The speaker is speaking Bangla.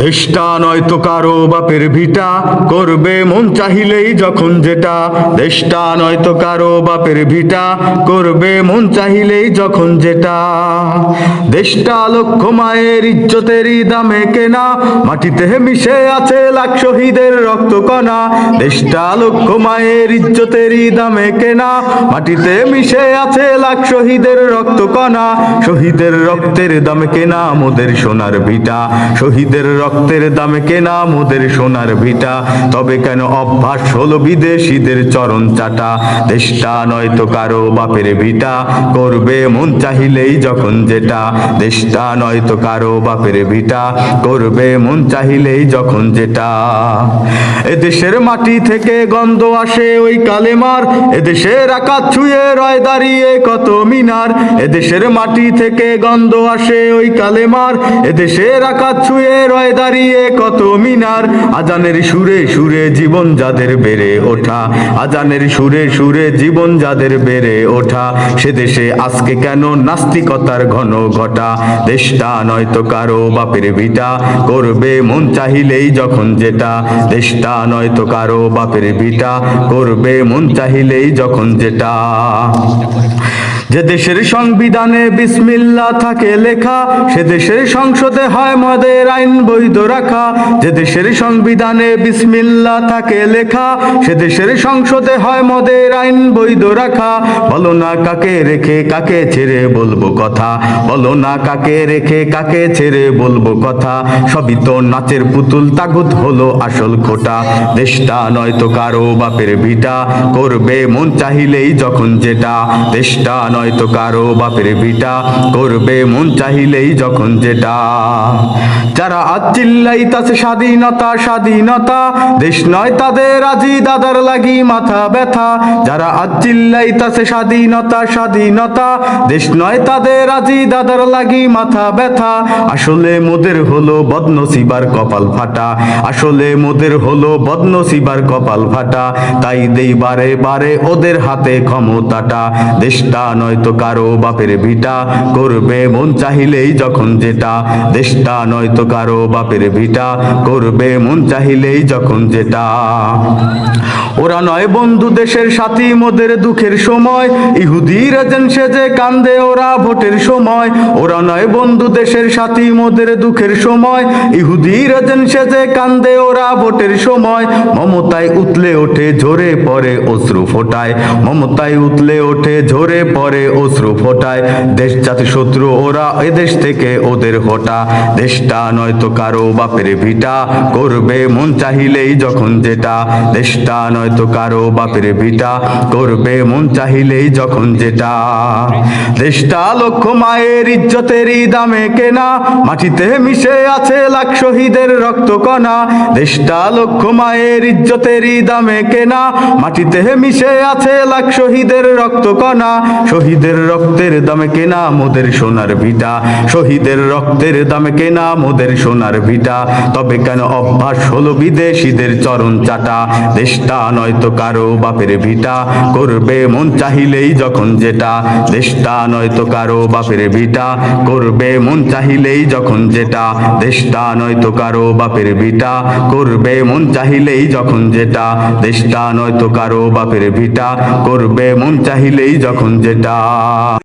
দেশটা নয়তো কারও বাপের ভিটা। করবে মন চাহিলেই যখন যেটা। দেশটা নয়তো কারও বাপের ভিটা। করবে মন চাহিলেই যখন যেটা। দেশটা লক্ষ মায়ের ইজ্জতেরই দামে কেনা। মাটিতে মিশে আছে লাখ শহীদের রক্ত কণা দেশটা লক্ষ মায়ের ইজ্জতেরই দামে কেনা। মাটিতে মিশে আছে লাখ শহীদের রক্ত কণা শহীদের রক্তের দামে কেনা মোদের সোনার ভিটা। শহীদের রক্তের দামে কেনা মোদের সোনার ভিটা। তবে কেন অভ্যাস হলো বিদেশিদের চরণ চাটা? দেশটা নয়তো কারও বাপের ভিটা। করবে মন চাহিলেই যখন যেটা। দেশটা নয়তো কারও বাপের ভিটা। করবে মন চাহিলেই যখন যেটা। এদেশের মাটি থেকে গন্ধ আসে ওই কালেমার। এদেশের আকাশ ছুঁয়ে রয় দাঁড়িয়ে কত মিনার। এদেশের মাটি থেকে গন্ধ আসে ওই কালেমার। এদেশের আকাশ ছুঁয়ে রয় দাঁড়িয়ে কত মিনার। আজানের সুরে সুরে জীবন যাদের বেড়ে ওঠা। আজানের সুরে সুরে জীবন যাদের বেড়ে ওঠা। সে দেশে আজকে কেন নাস্তিকতার ঘন ঘটা? দেশটা নয়তো কারও বাপের ভিটা। করবে মন চাহিলেই যখন যেটা। দেশটা নয়তো কারও বাপের ভিটা। করবে মন চাহিলেই যখন যেটা। যে দেশের সংবিধানে বিসমিল্লা থাকে লেখা, সে দেশের সংসদে হয় মদের আইন বৈধ। রাখা, যে দেশের সংবিধানে বিসমিল্লা থাকে লেখা, সে দেশের সংসদে হয় মদের আইন বৈধ রাখা। বলো না কাকে রেখে কাকে ছেড়ে বলব কথা? বলো না কাকে রেখে কাকে ছেড়ে বলব কথা? সবই তো নাচের পুতুল তাগুত হলো আসল খোটা। দেশটা নয়তো কারও বাপের ভিটা। করবে মন চাহিলেই যখন যেটা। দেশটা নয়তো কারও বাপের ভিটা। করবে মন চাহিলেই যখন যেটা। যারা আজ চিল্লাইতাছে স্বাধীনতা স্বাধীনতা। দেশ নয় তাদের আজি, দাদার লাগি মাথা ব্যথা। যারা আজ চিল্লাইতাছে স্বাধীনতা স্বাধীনতা। দেশ নয় তাদের আজি, দাদার লাগি মাথা ব্যথা। আসলে মোদের হলো বদনসিবার কপাল ফাটা। আসলে মোদের হলো বদনসিবার কপাল ফাটা। তাই দেই বারে বারে ওদের হাতে ক্ষমতাটা। দেশটা নয়তো কারও বাপের ভিটা। করবে মন চাহিলেই যখন যেটা। দেশটা নয়তো কারও বাপের ভিটা করবে মন চাহিলেই যখন যেটা। ওরা নয় বন্ধু দেশের সাথী, মোদের দুঃখের সময়। ইহুদির এজেন্ট সেজে কান্দে ওরা ভোটের সময়। ওরা নয় বন্ধু দেশের সাথী, মোদের দুঃখের সময়। ইহুদির এজেন্ট সেজে কান্দে ওরা ভোটের সময়। মমতায় উতলে ওঠে, ঝরে পরে অশ্রু ফোটায়। মমতায় উতলে ওঠে, ঝরে পরে অশ্রু ফোটায়। দেশ জাতি শত্রু ওরা এদেশ থেকে ওদের হটা। দেশটা নয়তো কারও বাপের ভিটা করবে মন চাহিলেই যখন যেটা। দেশটা নয়তো কারও বাপের ভিটা করবে মন চাহিলেই যখন যেটা। দেশটা লক্ষ মায়ের ইজ্জতেরই দামে কেনা, মাটিতে মিশে আছে লাখ শহীদের রক্ত কণা দেশটা লক্ষ মায়ের ইজ্জতেরই দামে কেনা, মাটিতে মিশে আছে লাখ শহীদের রক্ত কণা শহীদের রক্তের দামে কেনা মোদের সোনার ভিটা, শহীদের রক্তের দামে কেনা মোদের সোনার ভিটা তবে কেন অভ্যাস হলো বিদেশিদের চরণ চাটা? দেশটা নয়তো কারও বাপের ভিটা। করবে মন চাহিলেই যখন যেটা। দেশটা নয়তো কারও বাপের ভিটা। করবে মন চাহিলেই যখন যেটা। দেশটা নয়তো কারও বাপের ভিটা। করবে মন চাহিলেই যখন যেটা। দেশটা নয়তো কারও বাপের ভিটা। করবে মন চাহিলেই যখন যেটা।